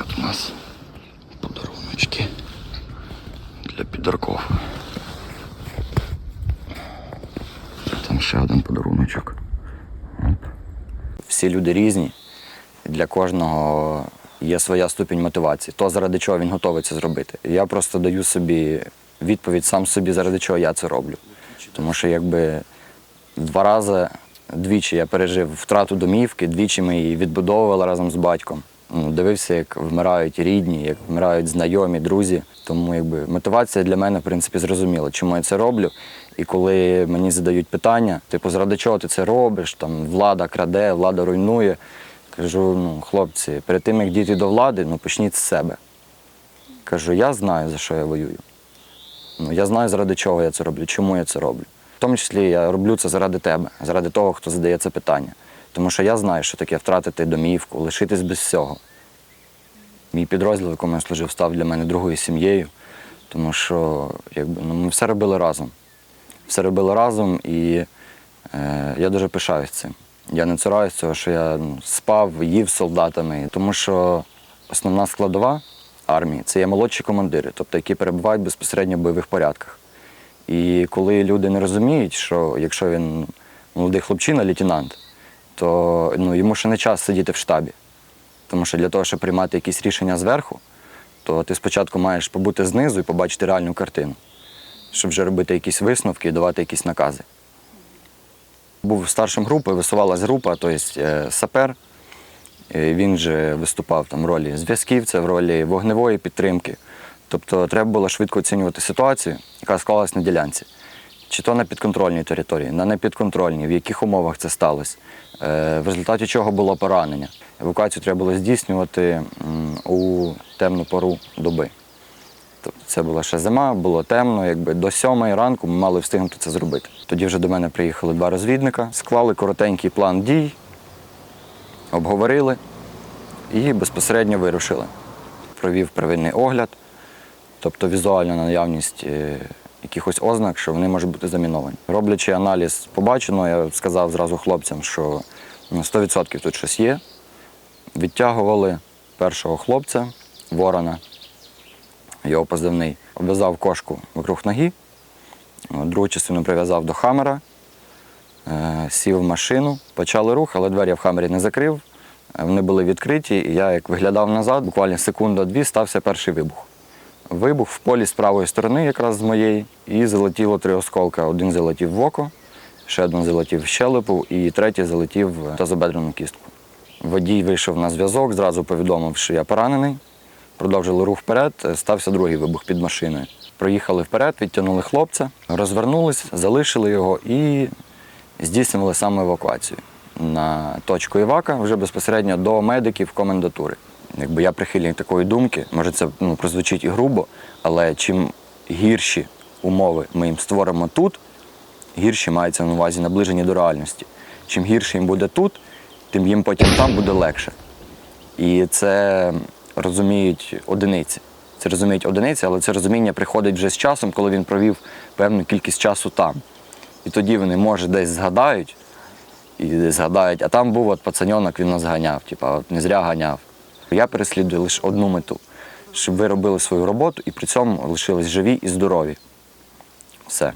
от у нас подаруночки для підарков. Там ще один подаруночок. Всі люди різні. Для кожного є своя ступінь мотивації. То, заради чого він готовий це зробити. Я просто даю собі відповідь сам собі, заради чого я це роблю. Тому що якби два рази, двічі я пережив втрату домівки, двічі ми її відбудовували разом з батьком. Ну, дивився, як вмирають рідні, як вмирають знайомі, друзі. Тому якби мотивація для мене, в принципі, зрозуміла, чому я це роблю. І коли мені задають питання, типу, заради чого ти це робиш? Там влада краде, влада руйнує. Кажу, ну, хлопці, перед тим як дійти до влади, ну почніть з себе. Кажу, я знаю, за що я воюю. Ну, я знаю, заради чого я це роблю, чому я це роблю. В тому числі я роблю це заради тебе, заради того, хто задає це питання. Тому що я знаю, що таке втратити домівку, лишитись без всього. Мій підрозділ, в якому я служив, став для мене другою сім'єю, тому що якби, ну, ми все робили разом. Все робили разом і е, я дуже пишаюсь цим. Я не цураюсь цього, що я ну, спав, їв солдатами, тому що основна складова армії це є молодші командири, тобто які перебувають безпосередньо в бойових порядках. І коли люди не розуміють, що якщо він молодий хлопчина, лейтенант, то ну, йому ще не час сидіти в штабі. Тому що для того, щоб приймати якісь рішення зверху, то ти спочатку маєш побути знизу і побачити реальну картину, щоб вже робити якісь висновки і давати якісь накази. Був старшим групи, висувалась група, тобто сапер. Він же виступав там в ролі зв'язківця, в ролі вогневої підтримки. Тобто треба було швидко оцінювати ситуацію, яка склалась на ділянці. Чи то на підконтрольній території, на непідконтрольній, в яких умовах це сталося, е, в результаті чого було поранення. Евакуацію треба було здійснювати у темну пору доби. Тобто це була ще зима, було темно, якби до сьомої ранку ми мали встигнути це зробити. Тоді вже до мене приїхали два розвідника, склали коротенький план дій, обговорили і безпосередньо вирушили. Провів первинний огляд, тобто візуальна наявність е, якихось ознак, що вони можуть бути заміновані. Роблячи аналіз побаченого, я сказав зразу хлопцям, що ну, 100% тут щось є. Відтягували першого хлопця, ворона, його позивний, обв'язав кошку вокруг ноги, другу частину прив'язав до хамера, е, сів в машину, почали рух, але двері в хамері не закрив. Е, Вони були відкриті, і я як виглядав назад, буквально секунда-дві стався перший вибух. Вибух в полі з правої сторони, якраз з моєї, і залетіло три осколка. Один залетів в око, ще один залетів в щелепу, і третій залетів в тазобедрену кістку. Водій вийшов на зв'язок, зразу повідомив, що я поранений. Продовжили рух вперед, е, стався другий вибух під машиною. Проїхали вперед, відтягнули хлопця, розвернулись, залишили його і здійснювали саме евакуацію на точку Івака вже безпосередньо до медиків комендатури. Якби я прихильник такої думки, може це ну, прозвучить і грубо, але чим гірші умови ми їм створимо тут, гірші мається на увазі наближені до реальності. Чим гірше їм буде тут, тим їм потім там буде легше. І це розуміють одиниці. Це розуміють одиниці, але це розуміння приходить вже з часом, коли він провів певну кількість часу там. І тоді вони, може, десь згадають, і згадають, а там був от пацаньонок, він нас ганяв, типа, от не зря ганяв. Я переслідую лише одну мету, щоб ви робили свою роботу і при цьому лишились живі і здорові. Все.